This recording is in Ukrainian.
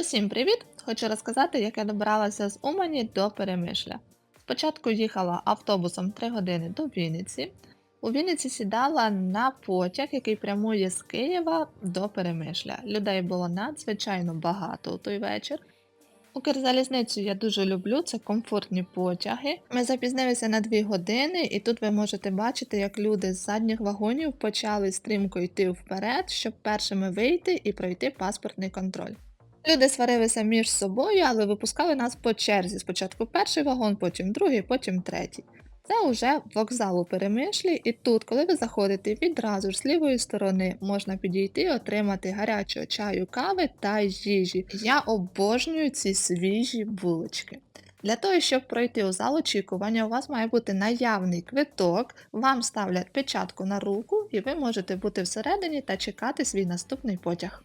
Усім привіт! Хочу розказати, як я добралася з Умані до Перемишля. Спочатку їхала автобусом 3 години до Вінниці. У Вінниці сідала на потяг, який прямує з Києва до Перемишля. Людей було надзвичайно багато у той вечір. Укрзалізницю я дуже люблю, це комфортні потяги. Ми запізнилися на 2 години, і тут ви можете бачити, як люди з задніх вагонів почали стрімко йти вперед, щоб першими вийти і пройти паспортний контроль. Люди сварилися між собою, але випускали нас по черзі. Спочатку перший вагон, потім другий, потім третій. Це вже вокзал у Перемишлі, і тут, коли ви заходите, відразу ж з лівої сторони можна підійти і отримати гарячого чаю, кави та їжі. Я обожнюю ці свіжі булочки. Для того, щоб пройти у зал очікування, у вас має бути наявний квиток, вам ставлять печатку на руку, і ви можете бути всередині та чекати свій наступний потяг.